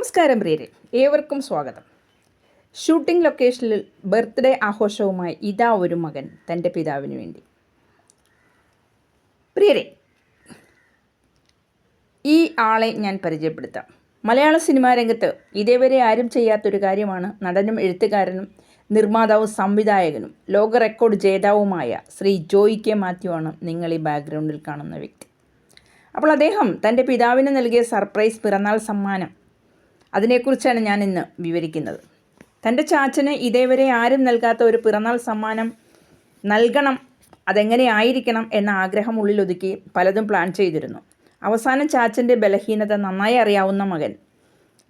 നമസ്കാരം പ്രിയരെ. ഏവർക്കും സ്വാഗതം. ഷൂട്ടിംഗ് ലൊക്കേഷനിൽ ബർത്ത്ഡേ ആഘോഷവുമായി ഇതാ ഒരു മകൻ തന്റെ പിതാവിന് വേണ്ടി. പ്രിയരെ ഈ ആളെ ഞാൻ പരിചയപ്പെടുത്താം. മലയാള സിനിമാ രംഗത്ത് ഇതേവരെ ആരും ചെയ്യാത്തൊരു കാര്യമാണ് നടനും എഴുത്തുകാരനും നിർമ്മാതാവും സംവിധായകനും ലോക റെക്കോർഡ് ജേതാവുമായ ശ്രീ ജോയി കെ മാത്യു ആണ് നിങ്ങൾ ഈ ബാക്ക്ഗ്രൗണ്ടിൽ കാണുന്ന വ്യക്തി. അപ്പോൾ അദ്ദേഹം തന്റെ പിതാവിന് നൽകിയ സർപ്രൈസ് പിറന്നാൾ സമ്മാനം അതിനെക്കുറിച്ചാണ് ഞാൻ ഇന്ന് വിവരിക്കുന്നത്. തന്റെ ചാച്ചന് ഇതേവരെ ആരും നൽകാത്ത ഒരു പിറന്നാൾ സമ്മാനം നൽകണം അതെങ്ങനെ ആയിരിക്കണം എന്ന ആഗ്രഹം ഉള്ളിലൊതുക്കി പലതും പ്ലാൻ ചെയ്തിരുന്നു. അവസാനം ചാച്ചന്റെ ബലഹീനത നന്നായി അറിയാവുന്ന മകൻ.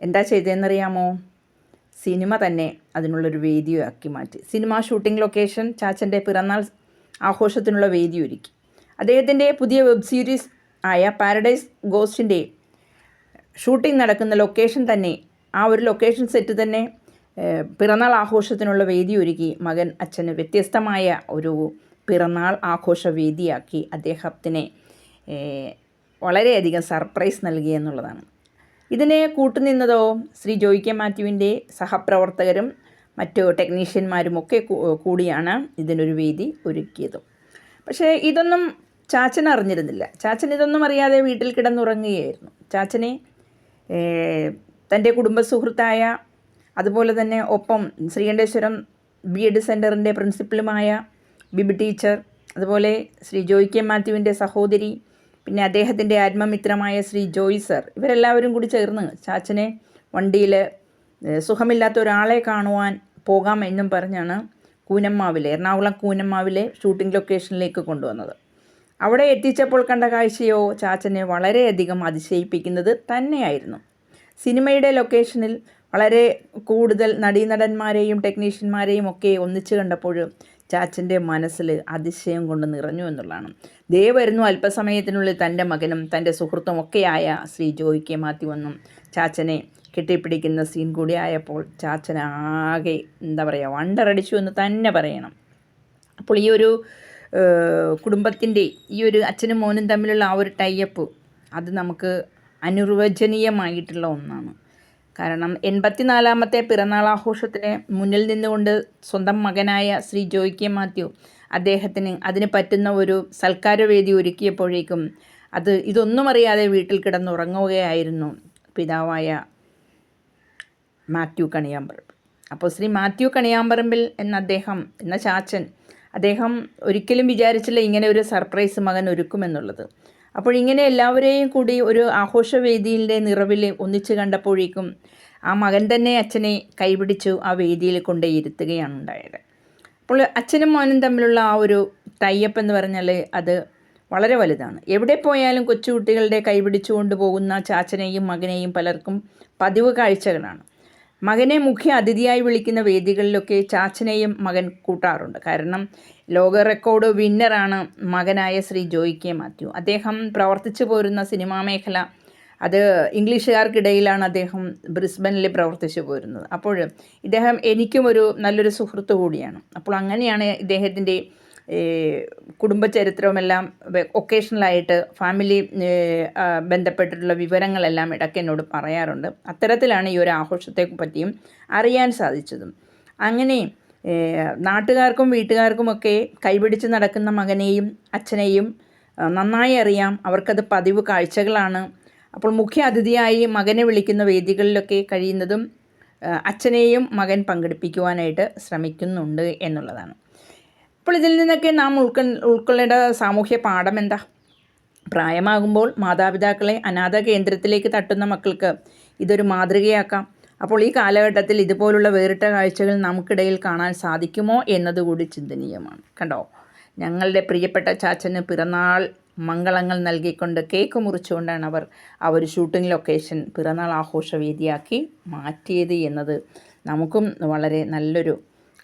എന്താ ചെയ്തതെന്നറിയാമോ? സിനിമ തന്നെ അതിനുള്ളൊരു വേദിയാക്കി മാറ്റി. സിനിമ ഷൂട്ടിംഗ് ലൊക്കേഷൻ ചാച്ചന്റെ പിറന്നാൾ ആഘോഷത്തിനുള്ള വേദി ഒരുക്കി അദ്ദേഹത്തിന്റെ പുതിയ വെബ് സീരീസ് ആയ പാരഡൈസ് ഗോസ്റ്റിന്റെ ഷൂട്ടിംഗ് നടക്കുന്ന ലൊക്കേഷൻ തന്നെ ആ ഒരു ലൊക്കേഷൻ സെറ്റ് തന്നെ പിറന്നാൾ ആഘോഷത്തിനുള്ള വേദി ഒരുക്കി മകൻ അച്ഛന് വ്യത്യസ്തമായ ഒരു പിറന്നാൾ ആഘോഷ വേദിയാക്കി അദ്ദേഹത്തിനെ വളരെയധികം സർപ്രൈസ് നൽകി എന്നുള്ളതാണ്. ഇതിനെ കൂട്ടുനിന്നതോ ശ്രീ ജോയി കെ മാത്യുവിന്റെ സഹപ്രവർത്തകരും മറ്റു ടെക്നീഷ്യന്മാരും ഒക്കെ കൂടിയാണ് ഇതിനൊരു വേദി ഒരുക്കിയത്. പക്ഷേ ഇതൊന്നും ചാച്ചൻ അറിഞ്ഞിരുന്നില്ല. ചാച്ചൻ ഇതൊന്നും അറിയാതെ വീട്ടിൽ കിടന്നുറങ്ങുകയായിരുന്നു. ചാച്ചനെ തന്റെ കുടുംബ സുഹൃത്തായ അതുപോലെ തന്നെ ഒപ്പം ശ്രീകണ്ഠേശ്വരം ബി എഡ് സെന്ററിന്റെ പ്രിൻസിപ്പലുമായ ബിബി ടീച്ചർ അതുപോലെ ശ്രീ ജോയി കെ മാത്യുവിന്റെ സഹോദരി പിന്നെ അദ്ദേഹത്തിന്റെ ആത്മമിത്രമായ ശ്രീ ജോയ് സർ ഇവരെല്ലാവരും കൂടി ചേർന്ന് ചാച്ചനെ വണ്ടിയിൽ സുഖമില്ലാത്ത ഒരാളെ കാണുവാൻ പോകാം എന്നും പറഞ്ഞാണ് കൂനമ്മാവിലെ എറണാകുളം കൂനമ്മാവിലെ ഷൂട്ടിംഗ് ലൊക്കേഷനിലേക്ക് കൊണ്ടുവന്നത്. അവിടെ എത്തിച്ചപ്പോൾ കണ്ട കാഴ്ചയോ ചാച്ചനെ വളരെയധികം അതിശയിപ്പിക്കുന്നത് തന്നെയായിരുന്നു. സിനിമയുടെ ലൊക്കേഷനിൽ വളരെ കൂടുതൽ നടീനടന്മാരെയും ടെക്നീഷ്യന്മാരെയും ഒക്കെ ഒന്നിച്ചു കണ്ടപ്പോൾ ചാച്ചന്റെ മനസ്സിൽ അതിശയം കൊണ്ട് നിറഞ്ഞു എന്നുള്ളതാണ്. ദേ വരുന്നു അല്പസമയത്തിനുള്ളിൽ തന്റെ മകനും തന്റെ സുഹൃത്തും ഒക്കെയായ ശ്രീ ജോയിക്കെ മാറ്റി വന്നും. ചാച്ചനെ കെട്ടിപ്പിടിക്കുന്ന സീൻ കൂടി ആയപ്പോൾ ചാച്ചനാകെ എന്താ പറയുക വണ്ടറടിച്ചു എന്ന് തന്നെ പറയണം. അപ്പോൾ ഈ ഒരു കുടുംബത്തിന്റെ ഈ ഒരു അച്ഛനും മോനും തമ്മിലുള്ള ആ ഒരു ടൈപ്പ് അത് നമുക്ക് അനുർവചനീയമായിട്ടുള്ള ഒന്നാണ്. കാരണം എൺപത്തിനാലാമത്തെ പിറന്നാൾ ആഘോഷത്തിന് മുന്നിൽ നിന്നുകൊണ്ട് സ്വന്തം മകനായ ശ്രീ ജോയ് കെ മാത്യു അദ്ദേഹത്തിന് അതിന് പറ്റുന്ന ഒരു സൽക്കാരവേദി ഒരുക്കിയപ്പോഴേക്കും അത് ഇതൊന്നും അറിയാതെ വീട്ടിൽ കിടന്നുറങ്ങുകയായിരുന്നു പിതാവായ മാത്യു കണിയാമ്പറമ്പ്. അപ്പോൾ ശ്രീ മാത്യു കണിയാമ്പറമ്പിൽ എന്ന അദ്ദേഹം എന്ന ചാച്ചൻ അദ്ദേഹം ഒരിക്കലും വിചാരിച്ചില്ല ഇങ്ങനെ ഒരു സർപ്രൈസ് മകൻ ഒരുക്കുമെന്നുള്ളത് അപ്പോൾ ഇങ്ങനെ എല്ലാവരെയും കൂടി ഒരു ആഘോഷവേദിയിലെ നിറവിൽ ഒന്നിച്ച് കണ്ടപ്പോഴേക്കും ആ മകൻ തന്നെ അച്ഛനെ കൈപിടിച്ചു ആ വേദിയിൽ കൊണ്ടേ ഇരുത്തുകയാണ് ഉണ്ടായത്. അപ്പോൾ അച്ഛനും മോനും തമ്മിലുള്ള ആ ഒരു ടൈപ്പ് എന്ന് പറഞ്ഞാൽ അത് വളരെ വലുതാണ്. എവിടെ പോയാലും കൊച്ചുകുട്ടികളുടെ കൈപിടിച്ചുകൊണ്ട് പോകുന്ന ചാച്ചനെയും മകനെയും പലർക്കും പതിവ് കാഴ്ചകളാണ്. മകനെ മുഖ്യ അതിഥിയായി വിളിക്കുന്ന വേദികളിലൊക്കെ ചാച്ചനെയും മകൻ കൂട്ടാറുണ്ട്. കാരണം ലോക റെക്കോർഡ് വിന്നറാണ് മകനായ ശ്രീ ജോയി കെ മാത്യു. അദ്ദേഹം പ്രവർത്തിച്ചു പോരുന്ന സിനിമാ മേഖല അത് ഇംഗ്ലീഷുകാർക്കിടയിലാണ് അദ്ദേഹം ബ്രിസ്ബനിൽ പ്രവർത്തിച്ചു പോരുന്നത്. അപ്പോൾ ഇദ്ദേഹം എനിക്കും ഒരു നല്ലൊരു സുഹൃത്ത് കൂടിയാണ്. അപ്പോൾ അങ്ങനെയാണ് ഇദ്ദേഹത്തിന്റെ കുടുംബ ചരിത്രവുമെല്ലാം ഒക്കേഷണലായിട്ട് ഫാമിലി ബന്ധപ്പെട്ടിട്ടുള്ള വിവരങ്ങളെല്ലാം ഇടയ്ക്ക് എന്നോട് പറയാറുണ്ട്. അത്തരത്തിലാണ് ഈ ഒരു ആഘോഷത്തെ പറ്റിയും അറിയാൻ സാധിച്ചതും. അങ്ങനെ നാട്ടുകാർക്കും വീട്ടുകാർക്കുമൊക്കെ കൈപിടിച്ച് നടക്കുന്ന മകനെയും അച്ഛനെയും നന്നായി അറിയാം. അവർക്കത് പതിവ് കാഴ്ചകളാണ്. അപ്പോൾ മുഖ്യ അതിഥിയായി മകനെ വിളിക്കുന്ന വേദികളിലൊക്കെ കഴിയുന്നതും അച്ഛനെയും മകൻ പങ്കെടുപ്പിക്കുവാനായിട്ട് ശ്രമിക്കുന്നുണ്ട് എന്നുള്ളതാണ്. അപ്പോൾ ഇതിൽ നിന്നൊക്കെ നാം ഉൾക്കൊ ഉൾക്കൊള്ളേണ്ട സാമൂഹ്യ പാഠം എന്താ? പ്രായമാകുമ്പോൾ മാതാപിതാക്കളെ അനാഥ കേന്ദ്രത്തിലേക്ക് തട്ടുന്ന മക്കൾക്ക് ഇതൊരു മാതൃകയാക്കാം. അപ്പോൾ ഈ കാലഘട്ടത്തിൽ ഇതുപോലുള്ള വേറിട്ട കാഴ്ചകൾ നമുക്കിടയിൽ കാണാൻ സാധിക്കുമോ എന്നതുകൂടി ചിന്തനീയമാണ്. കണ്ടോ? ഞങ്ങളുടെ പ്രിയപ്പെട്ട ചാച്ചന് പിറന്നാൾ മംഗളങ്ങൾ നൽകിക്കൊണ്ട് കേക്ക് മുറിച്ചുകൊണ്ടാണ് അവർ ആ ഒരു ഷൂട്ടിംഗ് ലൊക്കേഷൻ പിറന്നാൾ ആഘോഷവേദിയാക്കി മാറ്റിയത് എന്നത് നമുക്കും വളരെ നല്ലൊരു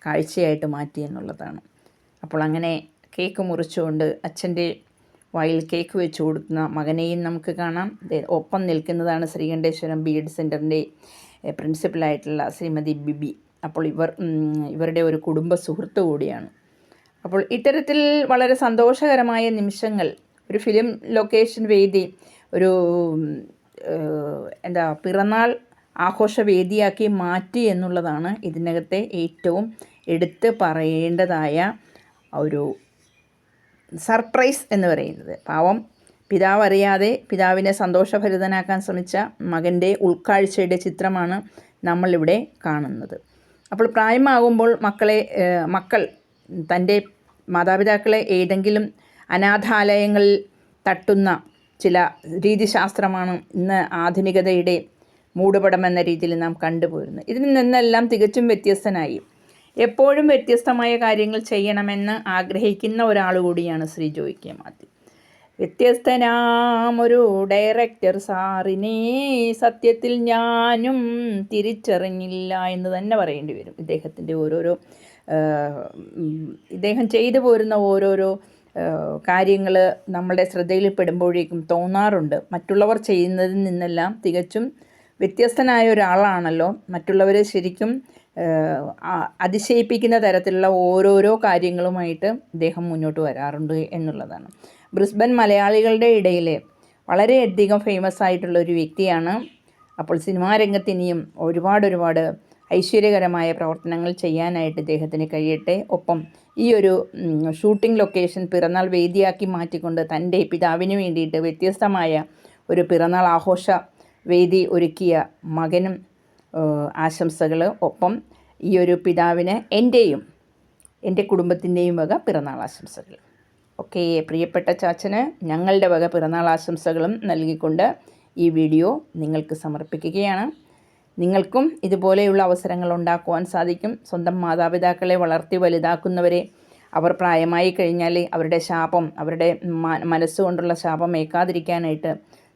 കാഴ്ചയായിട്ട് മാറ്റി എന്നുള്ളതാണ്. അപ്പോൾ അങ്ങനെ കേക്ക് മുറിച്ചുകൊണ്ട് അച്ഛന്റെ വായിൽ കേക്ക് വെച്ച് കൊടുക്കുന്ന മകനെയും നമുക്ക് കാണാം. ഒപ്പം നിൽക്കുന്നതാണ് ശ്രീകണ്ഠേശ്വരം ബി എഡ് സെന്ററിന്റെ പ്രിൻസിപ്പലായിട്ടുള്ള ശ്രീമതി ബിബി. അപ്പോൾ ഇവർ ഇവരുടെ ഒരു കുടുംബ സുഹൃത്തു കൂടിയാണ്. അപ്പോൾ ഇത്തരത്തിൽ വളരെ സന്തോഷകരമായ നിമിഷങ്ങൾ ഒരു ഫിലിം ലൊക്കേഷൻ വേദി ഒരു എന്താ പിറന്നാൾ ആഘോഷ വേദിയാക്കി മാറ്റി എന്നുള്ളതാണ് ഇതിനകത്തെ ഏറ്റവും എടുത്ത് പറയേണ്ടതായ ഒരു സർപ്രൈസ് എന്ന് പറയുന്നത്. പാവം പിതാവ് അറിയാതെ പിതാവിനെ സന്തോഷഭരിതനാക്കാൻ ശ്രമിച്ച മകന്റെ ഉൾക്കാഴ്ചയുടെ ചിത്രമാണ് നമ്മളിവിടെ കാണുന്നത്. അപ്പോൾ പ്രായമാകുമ്പോൾ മക്കളെ മക്കൾ തന്റെ മാതാപിതാക്കളെ ഏതെങ്കിലും അനാഥാലയങ്ങളിൽ തട്ടുന്ന ചില രീതിശാസ്ത്രമാണ് ഇന്ന് ആധുനികതയുടെ മൂടുപടമെന്ന രീതിയിൽ നാം കണ്ടുപോരുന്നത്. ഇതിൽ നിന്നെല്ലാം തികച്ചും വ്യത്യസ്തനായി. എപ്പോഴും വ്യത്യസ്തമായ കാര്യങ്ങൾ ചെയ്യണമെന്ന് ആഗ്രഹിക്കുന്ന ഒരാൾ കൂടിയാണ് ശ്രീ ജോയ് കെ മാത്യു വ്യത്യസ്തനാമൊരു ഡയറക്ടർ സാറിനെ സത്യത്തിൽ ഞാനും തിരിച്ചറിഞ്ഞില്ല എന്ന് തന്നെ പറയേണ്ടി വരും. ഇദ്ദേഹത്തിന്റെ ഓരോരോ ഇദ്ദേഹം ചെയ്തു പോരുന്ന ഓരോരോ കാര്യങ്ങൾ നമ്മളുടെ ശ്രദ്ധയിൽപ്പെടുമ്പോഴേക്കും തോന്നാറുണ്ട്. മറ്റുള്ളവർ ചെയ്യുന്നതിൽ നിന്നെല്ലാം തികച്ചും വ്യത്യസ്തനായ ഒരാളാണല്ലോ. മറ്റുള്ളവരെ ശരിക്കും അതിശയിപ്പിക്കുന്ന തരത്തിലുള്ള ഓരോരോ കാര്യങ്ങളുമായിട്ട് ഇദ്ദേഹം മുന്നോട്ട് വരാറുണ്ട് എന്നുള്ളതാണ്. ബ്രിസ്ബൻ മലയാളികളുടെ ഇടയിൽ വളരെയധികം ഫേമസ് ആയിട്ടുള്ള ഒരു വ്യക്തിയാണ്. അപ്പോൾ സിനിമാ രംഗത്ത് ഒരുപാട് ഒരുപാട് ഐശ്വര്യകരമായ പ്രവർത്തനങ്ങൾ ചെയ്യാനായിട്ട് ഇദ്ദേഹത്തിന് കഴിയട്ടെ. ഒപ്പം ഈ ഒരു ഷൂട്ടിംഗ് ലൊക്കേഷൻ പിറന്നാൾ വേദിയാക്കി മാറ്റിക്കൊണ്ട് തന്റെ പിതാവിന് വേണ്ടിയിട്ട് വ്യത്യസ്തമായ ഒരു പിറന്നാൾ ആഘോഷ വേദി ഒരുക്കിയ മകനും ആശംസകൾ ഒപ്പം ഈ ഒരു പിതാവിന് എന്റെയും എന്റെ കുടുംബത്തിന്റെയും വക പിറന്നാൾ ആശംസകൾ ഓക്കെ പ്രിയപ്പെട്ട ചാച്ചന് ഞങ്ങളുടെ വക പിറന്നാൾ ആശംസകളും നൽകിക്കൊണ്ട് ഈ വീഡിയോ നിങ്ങൾക്ക് സമർപ്പിക്കുകയാണ്. നിങ്ങൾക്കും ഇതുപോലെയുള്ള അവസരങ്ങൾ ഉണ്ടാക്കുവാൻ സാധിക്കും. സ്വന്തം മാതാപിതാക്കളെ വളർത്തി വലുതാക്കുന്നവരെ അവർ പ്രായമായി കഴിഞ്ഞാൽ അവരുടെ ശാപം അവരുടെ മനസ്സുകൊണ്ടുള്ള ശാപം ഏക്കാതിരിക്കാനായിട്ട്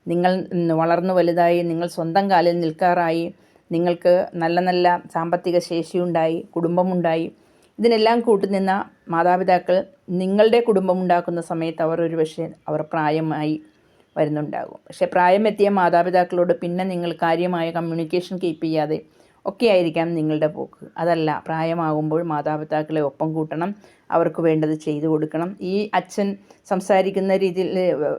നിങ്ങൾ വളർന്നു വലുതായി നിങ്ങൾ സ്വന്തം കാലിൽ നിൽക്കാറായി നിങ്ങൾക്ക് നല്ല നല്ല സാമ്പത്തിക ശേഷിയുണ്ടായി കുടുംബമുണ്ടായി. ഇതിനെല്ലാം കൂട്ടുനിന്ന മാതാപിതാക്കൾ നിങ്ങളുടെ കുടുംബം ഉണ്ടാക്കുന്ന സമയത്ത് അവർ ഒരു പക്ഷേ അവർ പ്രായമായി വരുന്നുണ്ടാകും. പക്ഷേ പ്രായമെത്തിയ മാതാപിതാക്കളോട് പിന്നെ നിങ്ങൾ കാര്യമായ കമ്മ്യൂണിക്കേഷൻ കീപ്പ് ചെയ്യാതെ ഒക്കെ ആയിരിക്കാം നിങ്ങളുടെ പോക്ക്. അതല്ല പ്രായമാകുമ്പോൾ മാതാപിതാക്കളെ ഒപ്പം കൂട്ടണം അവർക്ക് വേണ്ടത് ചെയ്തു കൊടുക്കണം. ഈ അച്ഛൻ സംസാരിക്കുന്ന രീതിയിൽ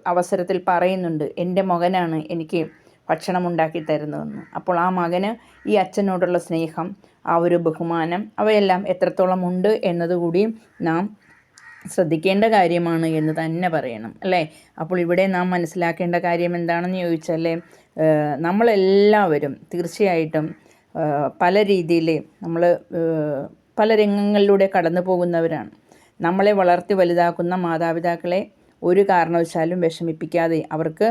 അവസരത്തിൽ പറയുന്നുണ്ട് എന്റെ മകനാണ് എനിക്ക് ഭക്ഷണം ഉണ്ടാക്കി തരുന്നതെന്ന്. അപ്പോൾ ആ മകന് ഈ അച്ഛനോടുള്ള സ്നേഹം ആ ഒരു ബഹുമാനം അവയെല്ലാം എത്രത്തോളം ഉണ്ട് എന്നതുകൂടി നാം ശ്രദ്ധിക്കേണ്ട കാര്യമാണ് എന്ന് തന്നെ പറയണം അല്ലേ? അപ്പോൾ ഇവിടെ നാം മനസ്സിലാക്കേണ്ട കാര്യം എന്താണെന്ന് ചോദിച്ചാൽ നമ്മളെല്ലാവരും തീർച്ചയായിട്ടും പല രീതിയിൽ നമ്മൾ പല രംഗങ്ങളിലൂടെ കടന്നു പോകുന്നവരാണ്. നമ്മളെ വളർത്തി വലുതാക്കുന്ന മാതാപിതാക്കളെ ഒരു കാരണവശാലും വിഷമിപ്പിക്കാതെ അവർക്ക്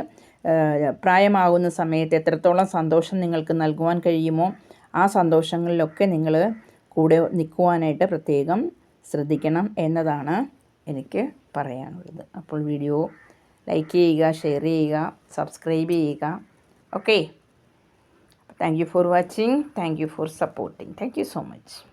പ്രായമാകുന്ന സമയത്ത് എത്രത്തോളം സന്തോഷം നിങ്ങൾക്ക് നൽകുവാൻ കഴിയുമോ ആ സന്തോഷങ്ങളിലൊക്കെ നിങ്ങൾ കൂടെ നിൽക്കുവാനായിട്ട് പ്രത്യേകം ശ്രദ്ധിക്കണം എന്നതാണ് എനിക്ക് പറയാനുള്ളത്. അപ്പോൾ വീഡിയോ ലൈക്ക് ചെയ്യുക ഷെയർ ചെയ്യുക സബ്സ്ക്രൈബ് ചെയ്യുക. Okay. Thank you for watching. Thank you for supporting. Thank you so much.